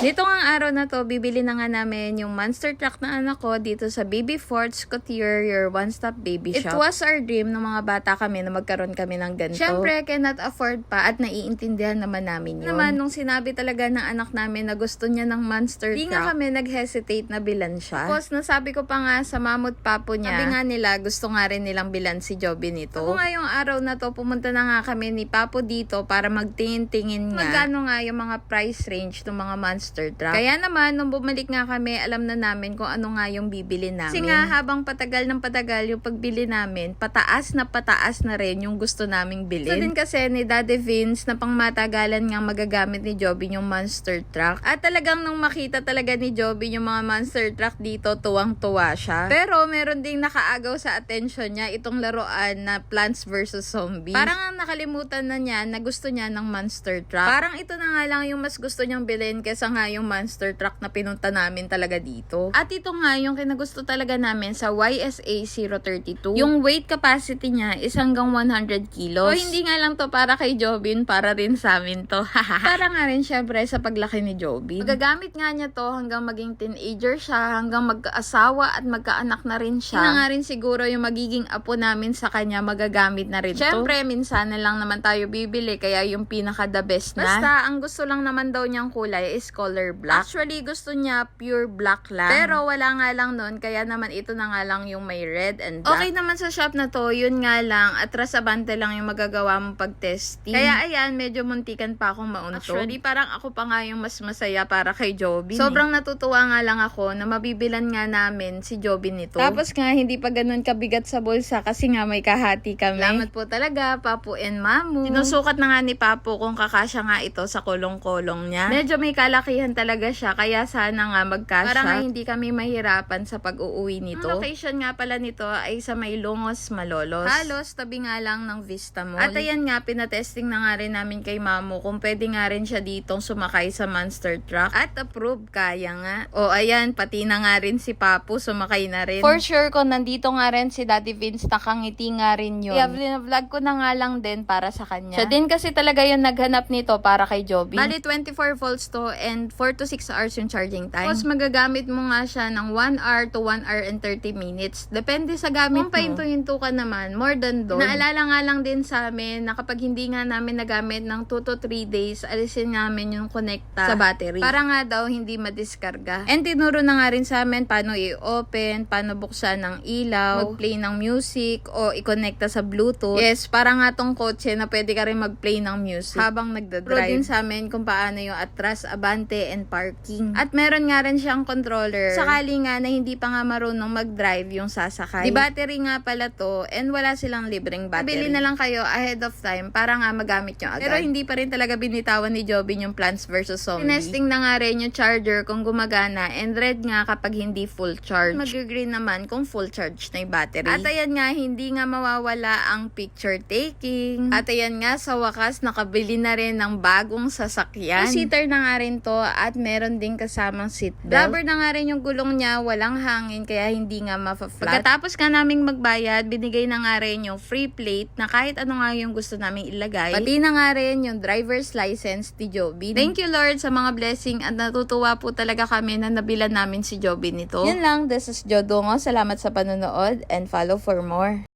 Dito nga araw na to, bibili na nga namin yung monster truck na anak ko dito sa Baby Forts Couture, your one-stop baby shop. It was our dream ng mga bata kami na magkaroon kami ng ganito. Siyempre, cannot afford pa at naiintindihan naman namin yun. Naman, nung sinabi talaga ng anak namin na gusto niya ng monster Di truck, nga kami nag-hesitate na bilan siya. Tapos, nasabi ko pa nga sa mamut papo niya, sabi nga nila, gusto nga rin nilang bilan si Joby nito. Ako ngayong araw na to, pumunta na nga kami ni Papo dito para magtingin-tingin nga. Magkano nga yung mga price range ng mga monster truck. Kaya naman, nung bumalik nga kami, alam na namin kung ano nga yung bibili namin. Kasi nga, habang patagal ng patagal yung pagbili namin, pataas na pataas na rin yung gusto naming bilhin. So din kasi ni Daddy Vince na pangmatagalan nga magagamit ni Joby yung monster truck. At talagang nung makita talaga ni Joby yung mga monster truck dito, tuwang-tuwa siya. Pero meron ding nakaagaw sa attention niya itong laruan na Plants vs. Zombies. Parang ang nakalimutan na niya na gusto niya ng monster truck. Parang ito na nga lang yung mas gusto niyang bilhin kesa nga yung monster truck na pinunta namin talaga dito. At ito nga yung kinagusto talaga namin sa YSA 032. Yung weight capacity niya is hanggang 100 kilos. O hindi nga lang to para kay Jobin, para rin sa amin to. para nga rin syempre sa paglaki ni Jobin. Magagamit nga niya to hanggang maging teenager siya, hanggang magkaasawa at magkaanak na rin siya. Yun nga rin siguro yung magiging apo namin sa kanya magagamit na rin Syempre, minsan na lang naman tayo bibili kaya yung pinaka the best na. Basta, ang gusto lang naman daw niyang kulay is color black. Actually, gusto niya pure black lang. Pero wala nga lang nun, kaya naman ito na nga lang yung may red and black. Okay naman sa shop na to, yun nga lang, atras abante lang yung magagawa mong pag-testing. Kaya ayan, medyo muntikan pa akong mauntog. Actually, parang ako pa nga yung mas masaya para kay Joby. Sobrang natutuwa nga lang ako na mabibilan nga namin si Joby nito. Tapos nga, hindi pa ganun kabigat sa bulsa kasi nga may kahati kami. Salamat po talaga, Papu and Mamu. Sinusukat na nga ni Papu kung kakasya nga ito sa kulong-kulong niya. Medyo may kalakihan talaga siya, kaya sana nga magkasya. Para nga hindi kami mahirapan sa pag-uuwi nito. Ang location nga pala nito ay sa may Lungos, Malolos. Halos, tabi nga lang ng Vista Mall. At ayan nga, pinatesting na nga rin namin kay Mamu kung pwede nga rin siya ditong sumakay sa monster truck. At approve, kaya nga. O ayan, pati na nga rin si Papu, sumakay na rin. For sure, kung nandito nga rin si Daddy Vince, nakangiti nga rin yun. Kaya vlog ko na nga lang din para sa kanya. Siya din kasi talaga yung naghanap nito para kay Joby. Bali, 24 volts to and 4 to 6 hours yung charging time. Tapos magagamit mo nga siya ng 1 hour to 1 hour and 30 minutes. Depende sa gamit Kung pahinto-hinto ka naman, more than doon. Naalala nga lang din sa amin na kapag hindi nga namin nagamit ng 2 to 3 days, alisin namin yung connecta sa battery. Para nga daw hindi madiskarga. And tinuro na nga rin sa amin paano i-open, paano buksan ng ilaw, mag-play ng music, o i-connecta sa Bluetooth. Yes, para nga tong kotse na pwede ka rin mag-play ng music habang nagdadrive. Pro din sa amin kung paano yung atras, abante, and parking. At meron nga rin siyang controller. Sakali nga na hindi pa nga marunong mag-drive yung sasakay. Di battery nga pala to, and wala silang libreng battery. Bili na lang kayo ahead of time para nga magamit nyo agad. Pero hindi pa rin talaga binitawan ni Jobin yung Plants vs. Zombies. Tinesting na nga rin yung charger kung gumagana, and red nga kapag hindi full charge. Mag-green naman kung full charge na yung battery. At ayan nga, hindi nga mawawala ang picture taking. At ayan nga, sa wakas, nakabili na rin ng bagong sasakyan. Two-seater na nga rin to at meron din kasamang seatbelt. Rubber na nga rin yung gulong niya, walang hangin kaya hindi nga mafa-flat. Pagkatapos nga naming magbayad, binigay na nga rin yung free plate na kahit ano nga yung gusto naming ilagay. Pati na nga rin yung driver's license ni Joby. Thank you Lord sa mga blessing at natutuwa po talaga kami na nabilan namin si Joby nito. Yan lang, this is Jodongo. Salamat sa panonood and follow for more.